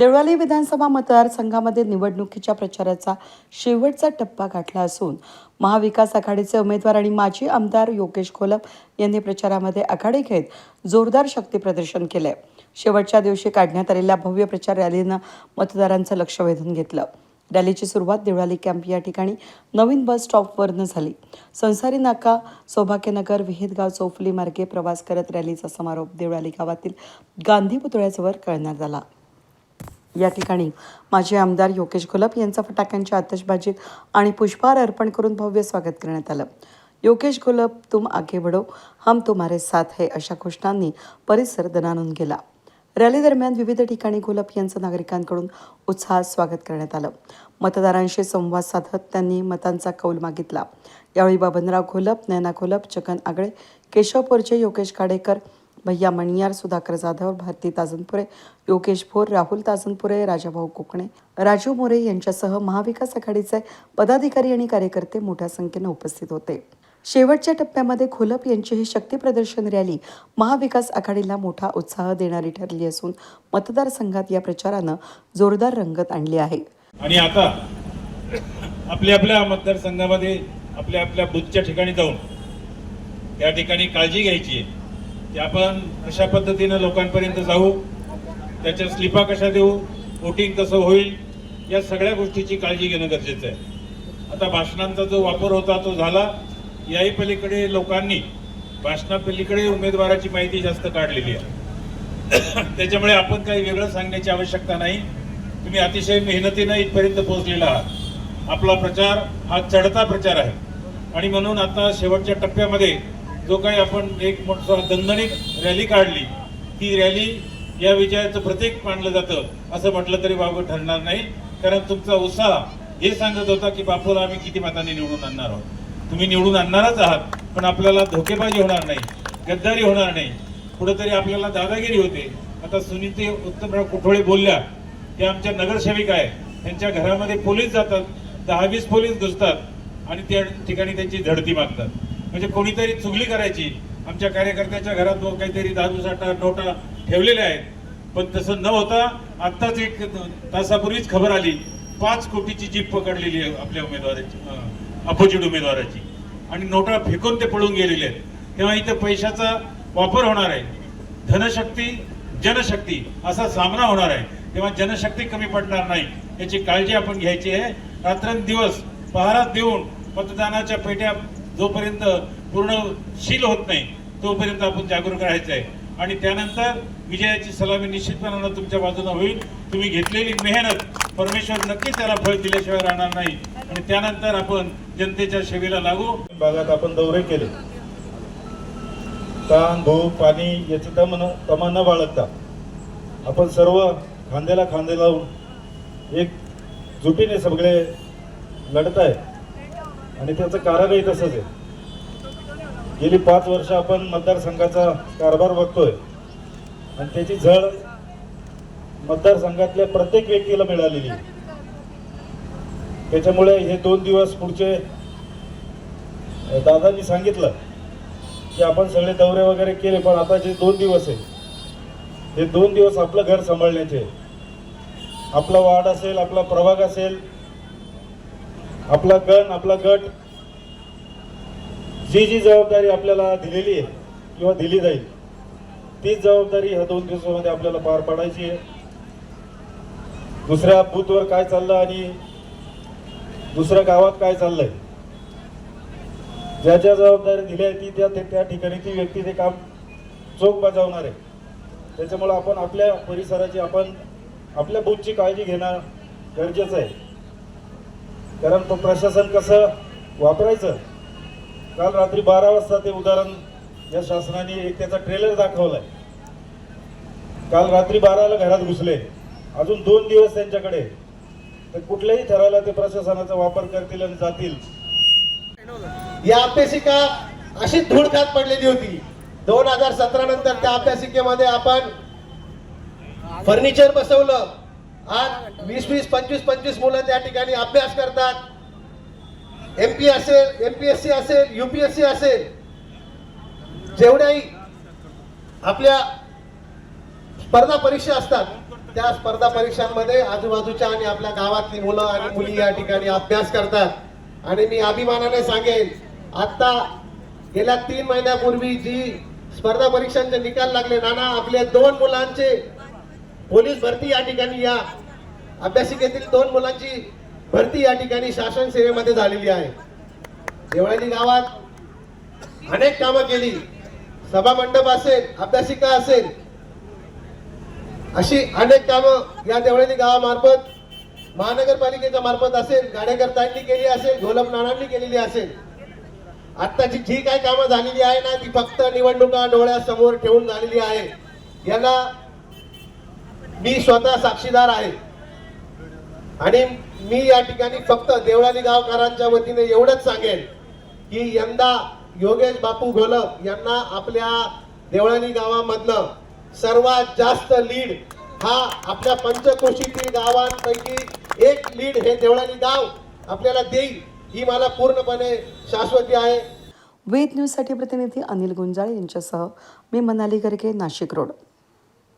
देवळाली विधानसभा मतदारसंघामध्ये निवडणुकीच्या प्रचाराचा शेवटचा टप्पा गाठला असून महाविकास आघाडीचे उमेदवार आणि माजी आमदार योगेश खोलप यांनी प्रचारामध्ये आघाडी घेत जोरदार शक्ती प्रदर्शन केलंय. शेवटच्या दिवशी काढण्यात आलेल्या भव्य प्रचार रॅलीनं मतदारांचं लक्ष वेधून घेतलं. रॅलीची सुरुवात देवळाली कॅम्प या ठिकाणी नवीन बस स्टॉपवरनं झाली. संसारी नाका सौभाग्यनगर विहितगाव चौफली मार्गे प्रवास करत रॅलीचा समारोप देवळाली गावातील गांधी पुतळ्याजवळ करण्यात आला. या ठिकाणी माजी आमदार योगेश गुलाब यांचा फटाक्यांच्या आतषबाजीत आणि पुष्पहार अर्पण करून भव्य स्वागत करण्यात आलं. योगेश घोलप तुम आगे बढो हम तुम्हारे साथ है अशा घोषणांनी परिसर दणानून गेला. रॅली दरम्यान विविध ठिकाणी गुलाब यांचं नागरिकांकडून उत्साहात स्वागत करण्यात आलं. मतदारांशी संवाद साधत त्यांनी मतांचा कौल मागितला. यावेळी बाबनराव घोलप नैना घोलप छगन आगळे केशव पोरचे योगेश काडेकर भैया मणियार सुधाकर जाधव भारती ताजनपुरे योगेश भोर राहुल ताजनपुरे राजाभाऊ कोकणे. राजू मोरे यांच्यासह महाविकास आघाडीचे पदाधिकारी आणि कार्यकर्ते मोठ्या संख्येनं उपस्थित होते. शेवटच्या टप्प्यामध्ये खोलप यांची ही शक्तीप्रदर्शन रॅली महाविकास आघाडीला मोठा उत्साह देणारी ठरली असून मतदारसंघात या प्रचारानं जोरदार रंगत आणली आहे. आणि आता आपल्या आपल्या मतदारसंघामध्ये आपल्या आपल्या बुथच्या ठिकाणी जाऊन त्या ठिकाणी काळजी घ्यायची आहे. की आपण कशा पद्धतीनं लोकांपर्यंत जाऊ त्याच्या स्लिपा कशा देऊ वोटिंग कसं होईल या सगळ्या गोष्टीची काळजी घेणं गरजेचं आहे. आता भाषणांचा जो वापर होता तो झाला. याही पलीकडे लोकांनी भाषणापलीकडे उमेदवाराची माहिती जास्त काढलेली आहे. त्याच्यामुळे आपण काही वेगळं सांगण्याची आवश्यकता नाही. तुम्ही अतिशय मेहनतीनं इथपर्यंत पोहोचलेला आहात. आपला प्रचार हा चढता प्रचार आहे. आणि म्हणून आता शेवटच्या टप्प्यामध्ये जो काही आपण एक मोठा दणदणीत रॅली काढली ती रॅली या विजयाचं प्रतीक मानलं जातं असं म्हटलं तरी बाबू ठरणार नाही. कारण तुमचा उत्साह हे सांगत होता की बापूला आम्ही किती मतांनी निवडून आणणार आहोत. तुम्ही निवडून आणणारच आहात पण आपल्याला धोकेबाजी होणार नाही गद्दारी होणार नाही. कुठंतरी आपल्याला दादागिरी होते. आता सुनीते उत्तमराव कुठोळे बोलल्या की आमच्या नगरसेविका आहे त्यांच्या घरामध्ये पोलीस जातात दहा वीस पोलीस घुसतात आणि त्या ठिकाणी त्यांची झडती मागतात. म्हणजे कोणीतरी चुगली करायची. आमच्या कार्यकर्त्याच्या घरात काहीतरी दारू साठा नोटा ठेवलेल्या आहेत. पण तसं न होता आत्ताच एक तासापूर्वीच खबर आली. पाच कोटीची जीप पकडलेली आहे आपल्या उमेदवाराची अपोजिट उमेदवाराची. आणि नोटा फेकून ते पळून गेलेले आहेत. तेव्हा इथं पैशाचा वापर होणार आहे. धनशक्ती जनशक्ती असा सामना होणार आहे. तेव्हा जनशक्ती कमी पडणार नाही. याची काळजी आपण घ्यायची आहे. रात्रंदिवस पहारा देऊन मतदानाच्या पेट्या जोपर्यंत पूर्ण शील होत नाही तोपर्यंत आपण जागरूक राहायचं आहे. आणि त्यानंतर विजयाची सलामी निश्चितपणानं तुमच्या बाजूला होईल. तुम्ही घेतलेली मेहनत परमेश्वर नक्कीच त्याला फळ दिल्याशिवाय राहणार नाही. आणि त्यानंतर आपण जनतेच्या सेवेला लागू. भागात आपण दौरे केले. ताण भूक पाणी याची तमन तमा न बाळगता आपण सर्व खांद्याला खांदे लावून एक जुटीने सगळे लढत आहे. आणि त्याचं कारणही तसंच आहे. गेली पाच वर्ष आपण मतदारसंघाचा कारभार बघतोय. आणि त्याची झळ मतदारसंघातल्या प्रत्येक व्यक्तीला मिळालेली आहे. त्याच्यामुळे हे दोन दिवस पुढचे दादांनी सांगितलं की आपण सगळे दौरे वगैरे केले पण आता जे दोन दिवस आहे हे दोन दिवस आपलं घर सांभाळण्याचे आपला वार्ड असेल आपला प्रभाग असेल आपला गण आपला गट जी जी जबाबदारी आपल्याला दिलेली आहे किंवा दिली जाईल तीच जबाबदारी ह्या दोन दिवसामध्ये आपल्याला पार पाडायची आहे. दुसऱ्या बूथवर काय चाललं आणि दुसऱ्या गावात काय चाललंय ज्या ज्या जबाबदारी दिल्या आहे ती त्या त्या- त्या ठिकाणी ती व्यक्ती ते काम चोख बजावणार आहे. त्याच्यामुळं आपण आपल्या परिसराची आपण आपल्या बूथची काळजी घेणं गरजेचं आहे. कारण तो प्रशासन कसं वापरायचं? काल रात्री बारा वाजता ते उदाहरण या शासनाने एक त्याचा ट्रेलर दाखवलाय. काल रात्री बाराला घरात घुसले. अजून दोन दिवस त्यांच्याकडे. तर कुठल्याही ठराला ते प्रशासनाचा वापर करतील आणि जातील. या अभ्यासिका अशी धूळ पडलेली होती. दोन हजार सतरा नंतर त्या अभ्यासिकेमध्ये आपण फर्निचर बसवलं. आज वीस वीस पंचवीस पंचवीस मुलं त्या ठिकाणी अभ्यास करतात. एम पी असेल एम पी एस सी असेल युपीएससी असेल. जेवढ्याही आपल्या स्पर्धा परीक्षा असतात त्या स्पर्धा परीक्षांमध्ये आजूबाजूच्या आणि आपल्या गावातली मुलं आणि मुली या ठिकाणी अभ्यास करतात. आणि मी अभिमानाने सांगेन आता गेल्या तीन महिन्यापूर्वी जी स्पर्धा परीक्षांचे निकाल लागले नाना आपल्या दोन मुलांचे पोलीस भरती या ठिकाणी या अभ्यासिकेतील दोन मुलांची भरती या ठिकाणी शासन सेवेमध्ये झालेली आहे. देवळाली गावात अनेक कामं केली. सभा मंडप असेल अभ्यासिका असेल अशी अनेक कामं या देवळाली गावामार्फत महानगरपालिकेच्या मार्फत असेल गाडेकरतांनी केली असेल घोलप नानांनी केलेली असेल. आत्ताची जी काय कामं झालेली आहे ना ती फक्त निवडणुका डोळ्यासमोर ठेवून झालेली आहे. याला मी स्वतः साक्षीदार आहे. आणि मी या ठिकाणी फक्त देवळाली गावकरांच्या वतीने एवढंच सांगेन की यंदा योगेश बापू घोलप यांना आपल्या देवळाली गावामधलं सर्वात जास्त लीड हा आपल्या पंचकोशीतील गावांपैकी एक लीड हे देवळाली गाव आपल्याला देईल ही मला पूर्णपणे शाश्वती आहे. वेद न्यूजसाठी प्रतिनिधी अनिल गुंजाळ यांच्यासह मी मनाली गर्गे नाशिक रोड.